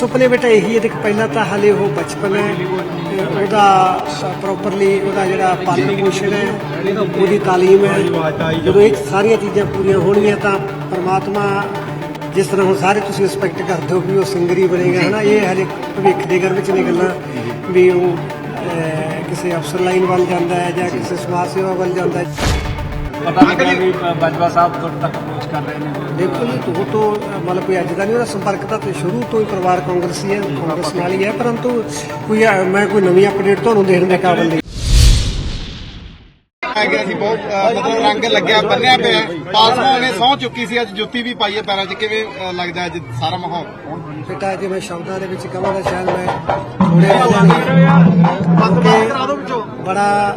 ਸੁਪਨੇ ਬੇਟਾ ਇਹੀ ਹੈ, ਦੇਖ ਪਹਿਲਾਂ ਤਾਂ ਹਲੇ ਉਹ ਬਚਪਨ ਹੈ, ਤੇ ਉਹਦਾ ਪ੍ਰੋਪਰਲੀ ਉਹਦਾ ਜਿਹੜਾ ਪਾਲਣ ਪੋਸ਼ਣ ਹੈ, ਉਹਦੀ ਤਾਲੀਮ ਹੈ। ਜਦੋਂ ਇਹ ਸਾਰੀਆਂ ਚੀਜ਼ਾਂ ਪੂਰੀਆਂ ਹੋਣਗੀਆਂ ਤਾਂ ਪਰਮਾਤਮਾ ਜਿਸ ਤਰ੍ਹਾਂ ਹੁਣ ਸਾਰੇ ਤੁਸੀਂ ਰਿਸਪੈਕਟ ਕਰਦੇ ਹੋ ਵੀ ਉਹ ਸਿੰਗਰੀ ਹੀ ਬਣੇਗਾ, ਹਨਾ? ਇਹ ਹਲੇ ਭਵਿੱਖ ਦੇ ਗਰਭ ਵਿੱਚ ਨੇ ਗੱਲਾਂ ਵੀ ਉਹ ਕਿਸੇ ਅਫਸਰ ਲਾਈਨ ਵੱਲ ਜਾਂਦਾ ਹੈ ਜਾਂ ਕਿਸੇ ਸਮਾਜ ਸੇਵਾ ਵੱਲ ਜਾਂਦਾ ਹੈ। ਪਤਾ ਲੱਗਿਆ ਵੀ ਬਾਜਵਾ ਸਾਹਿਬ ਤੁਹਾਡੇ ਤੱਕ ਅਪਰੋਚ ਕਰ ਰਹੇ ਨੇ। ਦੇਖੋ ਜੀ ਤੂੰ ਤੋਂ ਮਤਲਬ ਕੋਈ ਅੱਜ ਦਾ ਨਹੀਂ ਉਹਦਾ ਸੰਪਰਕ ਤਾਂ ਤੇ ਸ਼ੁਰੂ ਤੋਂ ਹੀ ਪਰਿਵਾਰ ਕਾਂਗਰਸੀ ਹੈ ਕਾਂਗਰਸ ਨਾਲ ਹੀ ਹੈ ਪਰੰਤੂ ਕੋਈ ਮੈਂ ਕੋਈ ਨਵੀਂ ਅਪਡੇਟ ਤੁਹਾਨੂੰ ਦੇਣ ਦੇ ਕਾਬਿਲ ਨਹੀਂ। ਆ ਗਿਆ ਸੀ ਬਹੁਤ ਮਤਲਬ ਰੰਗ ਲੱਗਿਆ ਬੰਨਿਆ ਪਿਆ ਪਾਸਵਾਂ ਨੇ ਸਹੁੰ ਚੁੱਕੀ ਸੀ ਅੱਜ ਜੁੱਤੀ ਵੀ ਪਾਈ ਹੈ ਪੈਰਾਂ 'ਚ। ਕਿਵੇਂ ਲੱਗਦਾ ਅੱਜ ਸਾਰਾ ਮਾਹੌਲ? ਬੇਟਾ ਜੇ ਮੈਂ ਸ਼ਬਦਾਂ ਦੇ ਵਿੱਚ ਕਹਾਂ ਤਾਂ ਸ਼ਾਇਦ ਮੈਂ ਥੋੜੇ ਰਹਿ ਬੜਾ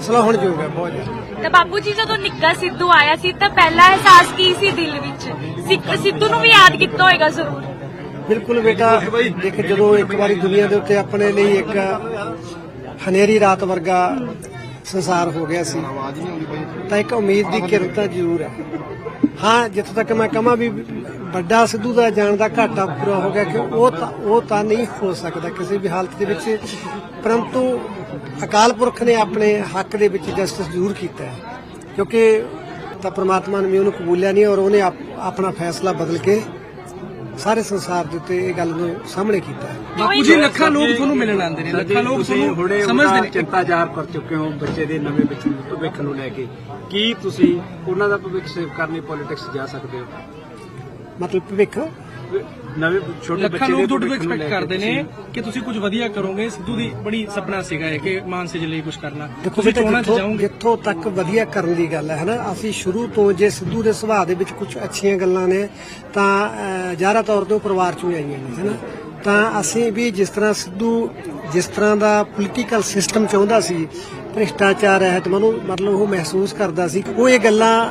ਸਲਾਹੁਣਯੋਗ ਹੈ ਬਹੁਤ ਜ਼ਿਆਦਾ ਤਾਂ ਬਾਪੂ ਜੀ ਜਦੋਂ ਨਿੱਕਾ ਸਿੱਧੂ ਆਇਆ ਸੀ ਤਾਂ ਪਹਿਲਾ ਅਹਿਸਾਸ ਕੀ ਸੀ ਦਿਲ ਵਿੱਚ? ਸਿੱਖ- ਸਿੱਧੂ ਨੂੰ ਵੀ ਯਾਦ ਕੀਤਾ ਹੋਏਗਾ ਜ਼ਰੂਰ। ਬਿਲਕੁਲ ਬੇਟਾ ਦੇਖ ਜਦੋਂ ਇੱਕ ਵਾਰੀ ਦੁਨੀਆ ਦੇ ਉੱਤੇ ਆਪਣੇ ਲਈ ਇੱਕ ਹਨੇਰੀ ਰਾਤ ਵਰਗਾ ਸੰਸਾਰ ਹੋ ਗਿਆ ਸੀ ਤਾਂ ਇੱਕ ਉਮੀਦ ਦੀ ਕਿਰਨ ਤਾਂ ਜ਼ਰੂਰ ਹੈ। ਹਾਂ ਜਿੱਥੋਂ ਤੱਕ ਮੈਂ ਕਹਾਂ ਵੀ ਵੱਡਾ ਸਿੱਧੂ ਦਾ ਜਾਣ ਦਾ ਘਾਟਾ ਪੂਰਾ ਹੋ ਗਿਆ ਕਿ ਉਹ ਤਾਂ ਉਹ ਤਾਂ ਨਹੀਂ ਹੋ ਸਕਦਾ ਕਿਸੇ ਵੀ ਹਾਲਤ ਦੇ ਵਿੱਚ। ਪਰੰਤੂ ਅਕਾਲ ਪੁਰਖ ਨੇ ਆਪਣੇ ਹੱਕ ਦੇ ਵਿੱਚ ਜਸਟਿਸ ਜ਼ਰੂਰ ਕੀਤਾ ਹੈ ਕਿਉਂਕਿ ਤਾਂ ਪ੍ਰਮਾਤਮਾ ਨੇ ਵੀ ਉਹਨੂੰ ਕਬੂਲਿਆ ਨਹੀਂ ਔਰ ਉਹਨੇ ਆਪ- ਆਪਣਾ ਫੈਸਲਾ ਬਦਲ ਕੇ ਸਾਰੇ ਸੰਸਾਰ ਦੇ ਉੱਤੇ ਇਹ ਗੱਲ ਨੂੰ ਸਾਹਮਣੇ ਕੀਤਾ ਹੈ। ਬਾਪੂ ਜੀ ਲੱਖਾਂ ਲੋਕ ਤੁਹਾਨੂੰ ਮਿਲਣ ਆਉਂਦੇ ਨੇ ਲੱਖਾਂ ਲੋਕ ਤੁਹਾਨੂੰ ਸਮਝਦੇ ਨੇ। ਚਿੰਤਾ ਜ਼ਾਹਰ ਕਰ ਚੁੱਕੇ ਹੋ ਬੱਚੇ ਦੇ ਨਵੇਂ ਭਵਿੱਖ ਨੂੰ- ਭਵਿੱਖ ਨੂੰ ਲੈ ਕੇ। ਕੀ ਤੁਸੀਂ ਉਹਨਾਂ ਦਾ ਭਵਿੱਖ ਸੇਵ ਕਰਨ ਲਈ ਪੋਲਿਟਿਕਸ ਜਾ ਸਕਦੇ ਹੋ? ਮਤਲਬ ਭਵਿੱਖ ਨਵੇਂ ਛੋਟੇ ਲੱਖਾਂ ਬੱਚੇ ਲੋਕ ਦੇ ਤੁਹਾਡੇ ਤੋਂ ਐਕਸਪੈਕਟ ਕਰਦੇ ਨੇ ਤੁਸੀਂ- ਕਿ ਤੁਸੀਂ ਕੁਝ ਵਧੀਆ ਕਰੋਗੇ। ਸਿੱਧੂ ਦੀ ਬੜੀ ਸੁਪਨਾ ਸੀਗਾ ਇਹ ਕਿ ਮਾਨਸੇ ਲਈ ਕੁਝ ਕਰਨਾ। ਦੇਖੋ ਤੁਸੀਂ ਚੋਣਾਂ 'ਚ ਜਿੱਥੋਂ ਜਾਓਗੇ। ਜਿੱਥੋਂ ਤੱਕ ਵਧੀਆ ਕਰਨ ਦੀ ਗੱਲ ਹੈ ਹਨਾ? ਅਸੀਂ ਸ਼ੁਰੂ ਤੋਂ ਜੇ ਸਿੱਧੂ ਦੇ ਸੁਭਾਅ ਦੇ ਵਿੱਚ ਕੁਝ ਅੱਛੀਆਂ ਗੱਲਾਂ ਨੇ ਤਾਂ ਜ਼ਾਹਰਾ ਤੌਰ ਤੇ ਉਹ ਪਰਿਵਾਰ ਚੋਂ ਹੀ ਆਈਆਂ ਨੇ ਹਨਾ? ਤਾਂ ਅਸੀਂ ਵੀ ਜਿਸ ਤਰ੍ਹਾਂ ਸਿੱਧੂ ਜਿਸ ਤਰ੍ਹਾਂ ਦਾ ਪੋਲੀਟੀਕਲ ਸਿਸਟਮ ਚਾਹੁੰਦਾ ਸੀ ਭ੍ਰਿਸ਼ਟਾਚਾਰ ਰਹਿਤ ਮਨੂੰ ਮਤਲਬ ਉਹ ਮਹਿਸੂਸ ਕਰਦਾ ਸੀ ਉਹ ਇਹ ਗੱਲਾਂ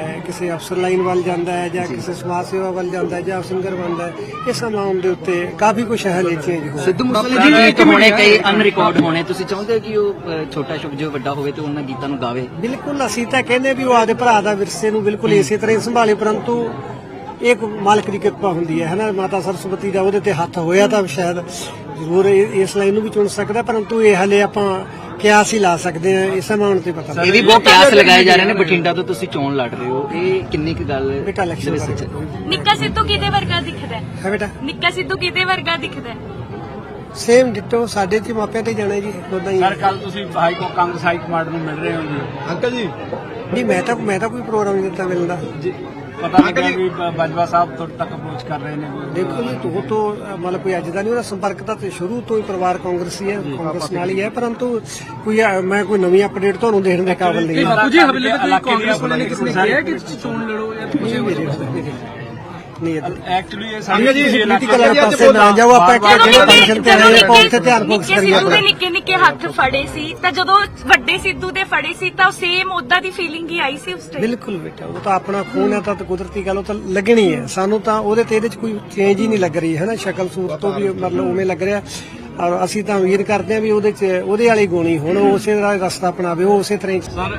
ਕਿਸੇ ਅਫਸਰ ਲਾਈਨ ਵੱਲ ਜਾਂਦਾ ਹੈ ਜਾਂ ਕਿਸੇ ਸਮਾਜ ਸੇਵਾ ਵੱਲ ਜਾਂਦਾ ਹੈ ਜਾਂ ਸਿੰਗਰ ਬਣਦਾ ਹੈ ਇਹ ਸਮਾਂ ਦੇ ਉੱਤੇ ਕਾਫੀ ਕੁਝ ਹਲੇ ਚੇਂਜ ਹੋਇਆ ਸਿੱਧੂ ਮੂਸੇਵਾਲੇ ਦੇ ਗੀਤ ਹੋਣੇ ਕਈ ਅਨਰਿਕਾਰਡ ਹੋਣੇ ਤੁਸੀਂ ਚਾਹੁੰਦੇ ਹੋ ਕਿ ਉਹ ਛੋਟਾ ਸ਼ੁਭ ਜੋ ਵੱਡਾ ਹੋਵੇ ਤੇ ਉਹਨਾਂ ਗੀਤਾਂ ਨੂੰ ਗਾਵੇ? ਬਿਲਕੁਲ ਅਸੀਂ ਤਾਂ ਕਹਿੰਦੇ ਵੀ ਉਹ ਆਪਦੇ ਭਰਾ ਦਾ ਵਿਰਸੇ ਨੂੰ ਬਿਲਕੁਲ ਇਸੇ ਤਰ੍ਹਾਂ ਹੀ ਸੰਭਾਲੇ ਪਰੰਤੂ ਇਹ ਇੱਕ ਮਾਲਕ ਦੀ ਕਿਰਪਾ ਹੁੰਦੀ ਹੈ ਹਨਾ? ਮਾਤਾ ਸਰਸਵਤੀ ਦਾ ਉਹਦੇ ਤੇ ਹੱਥ ਹੋਇਆ ਤਾਂ ਸ਼ਾਇਦ ਜ਼ਰੂਰ ਇਸ ਲਾਈਨ ਨੂੰ ਵੀ ਚੁਣ ਸਕਦਾ ਪਰੰਤੂ ਇਹ ਹਲੇ ਆਪਾਂ ਕਿਆਸ ਹੀ ਲਾ ਸਕਦੇ ਹਾਂ ਇਸ ਮਾਉਣ ਤੇ ਪਤਾ ਇਹ ਵੀ ਬਹੁਤ ਕਿਆਸ ਲਗਾਏ ਜਾ ਰਹੇ ਨੇ ਬਠਿੰਡਾ ਤੋਂ ਤੁਸੀਂ ਚੋਣ ਲੜ ਰਹੇ ਹੋ। ਇਹ ਕਿੰਨੀ ਕੁ ਗੱਲ ਬੇਟਾ ਇਲੈਕਸ਼ਨ ਵਿੱਚ? ਨਿੱਕਾ ਸਿੱਧੂ ਕਿਹਦੇ ਵਰਗਾ ਦਿਖਦਾ ਹੈ? ਹੈ ਬੇਟਾ? ਨਿੱਕਾ ਸਿੱਧੂ ਕਿਹਦੇ ਵਰਗਾ ਦਿਖਦਾ ਹੈ? ਸੇਮ ਡਿਟੋ ਸਾਡੇ ਚ ਮਾਪਿਆਂ ਤੇ ਜਾਣਾ ਜੀ ਉਦਾਂ ਹੀ ਸਰ ਕੱਲ ਤੁਸੀਂ ਹਾਈ ਕੋ ਕਾਂਗਰਸ ਹਾਈ ਕਮਾਂਡ ਨੂੰ ਮਿਲ ਰਹੇ ਹੋ ਜੀ। ਅੰਕਲ ਜੀ। ਨਹੀਂ ਮੈਂ ਤਾਂ ਮੈਂ ਤਾਂ ਕੋਈ ਪ੍ਰੋਗਰਾਮ ਨਹੀਂ ਦਿੱਤਾ ਮਿਲਦਾ ਜੀ। ਪਤਾ ਲੱਗਿਆ ਵੀ ਬਾਜਵਾ ਸਾਹਿਬ ਤੁਹਾਡੇ ਤੱਕ ਅਪਰੋਚ ਕਰ ਰਹੇ ਨੇ। ਦੇਖੋ ਜੀ ਤੂੰ ਤੋਂ ਅ, ਮਤਲਬ ਕੋਈ ਅੱਜ ਦਾ ਨਹੀਂ ਉਹਦਾ ਸੰਪਰਕ ਤਾਂ ਤੇ ਸ਼ੁਰੂ ਤੋਂ ਹੀ ਪਰਿਵਾਰ ਕਾਂਗਰਸੀ ਹੈ ਕਾਂਗਰਸ ਨਾਲ ਹੀ ਹੈ ਪਰੰਤੂ ਕੋਈ ਅ, ਮੈਂ ਕੋਈ ਨਵੀਂ ਅਪਡੇਟ ਤੁਹਾਨੂੰ ਦੇਣ ਦੇ ਕਾਬਿਲ ਨਹੀਂ ਹਾਂ। ਬਾਪੂ ਜੀ ਹਵੇਲੀ ਦੀਆਂ ਕਾਂਗਰਸ ਵਾਲਿਆਂ ਨੇ ਕਿਸੇ ਨੇ ਕਿਹਾ ਕਿ ਚੋਣ ਲੜੋ ਜਾਂ ਕੁਝ ਨਹੀਂ ਮੇਰੇ ਨਹੀਂ। ਐਕਚੁਅਲੀ ਇਹ ਹਾਂਜੀ ਜੀ ਪੋਲੀਟੀਕਲ ਦੇ ਪਾਸੇ ਨਾ ਜਾਓ ਆਪਾਂ ਇੱਕ ਜਿਹੜੇ ਨਿੱਕੇ ਫੰਕਸ਼ਨ ਤੇ ਆਏ ਆਪਾਂ ਉੱਥੇ ਧਿਆਨ ਫੋਕਸ ਕਰੀਏ ਸਿੱਧੂ ਦੇ ਨਿੱਕੇ ਨਿੱਕੇ ਹੱਥ ਫੜੇ ਸੀ ਤਾਂ ਜਦੋਂ ਵੱਡੇ ਸਿੱਧੂ ਦੇ ਫੜੇ ਸੀ ਤਾਂ ਸੇਮ ਉਦਾਂ ਦੀ ਫੀਲਿੰਗ ਹੀ ਆਈ ਸੀ ਉਸ ਟਾਈਮ ਬਿਲਕੁਲ ਬੇਟਾ ਉਹ ਤਾਂ ਆਪਣਾ ਖੂਨ ਹੈ ਤਾਂ ਤਾਂ ਕੁਦਰਤੀ ਗੱਲ ਉਹ ਤਾਂ ਲੱਗਣੀ ਹੈ ਸਾਨੂੰ ਤਾਂ ਉਹਦੇ ਤੇ ਇਹਦੇ ਚ ਕੋਈ ਚੇਂਜ ਹੀ ਨਹੀਂ ਲੱਗ ਰਹੀ ਹੈ ਨਾ ਸ਼ਕਲ ਸੂਰਤ ਤੋਂ ਵੀ ਮਤਲਬ ਉਵੇਂ ਲੱਗ ਰਿਹਾ। ਔਰ ਅਸੀਂ ਤਾਂ ਉਮੀਦ ਕਰਦੇ ਹਾਂ ਵੀ ਉਹਦੇ ਚ ਉਹਦੇ ਵਾਲੀ ਗੁਣੀ ਹੁਣ ਉਸੇ ਦਾ ਰਸਤਾ ਅਪਣਾਵੇ ਉਹ ਉਸੇ ਤਰ੍ਹਾਂ ਹੀ ਸਰ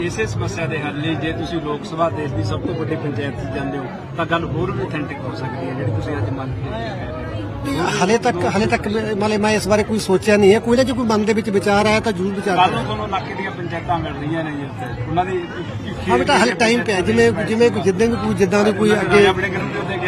ਇਸੇ ਸਮੱਸਿਆ ਦੇ ਹੱਲ ਲਈ ਜੇ ਤੁਸੀਂ ਲੋਕ ਸਭਾ ਦੇਸ਼ ਦੀ ਸਭ ਤੋਂ ਵੱਡੀ ਪੰਚਾਇਤ 'ਚ ਜਾਂਦੇ ਹੋ ਤਾਂ ਗੱਲ ਹੋਰ ਵੀ ਅਥੈਂਟਿਕ ਹੋ ਸਕਦੀ ਹੈ ਜਿਹੜੀ ਤੁਸੀਂ ਅੱਜ ਮੰਨ ਕੇ ਹਲੇ ਤੱਕ ਹਲੇ ਤੱਕ ਮਤਲਬ ਮੈਂ ਇਸ ਬਾਰੇ ਕੋਈ ਸੋਚਿਆ ਨਹੀਂ ਹੈ। ਕੋਈ ਨਾ ਜੇ ਕੋਈ ਮਨ ਦੇ ਵਿੱਚ ਵਿਚਾਰ ਆਇਆ ਤਾਂ ਜ਼ਰੂਰ ਵਿਚਾਰ ਕਰਾਂਗੇ ਤੁਹਾਨੂੰ ਇਲਾਕੇ ਦੀਆਂ ਪੰਚਾਇਤਾਂ ਮਿਲ ਰਹੀਆਂ ਨੇ ਜੀ ਉੱਥੇ। ਉਹਨਾਂ ਦੀ ਹਾਂ ਬੇਟਾ ਹਲੇ ਟਾਈਮ ਪਿਆ। ਜਿਵੇਂ ਜਿਵੇਂ ਜਿੱਦਾਂ ਵੀ ਕੋਈ ਜਿੱਦਾਂ ਦੀ ਕੋਈ ਅੱਗੇ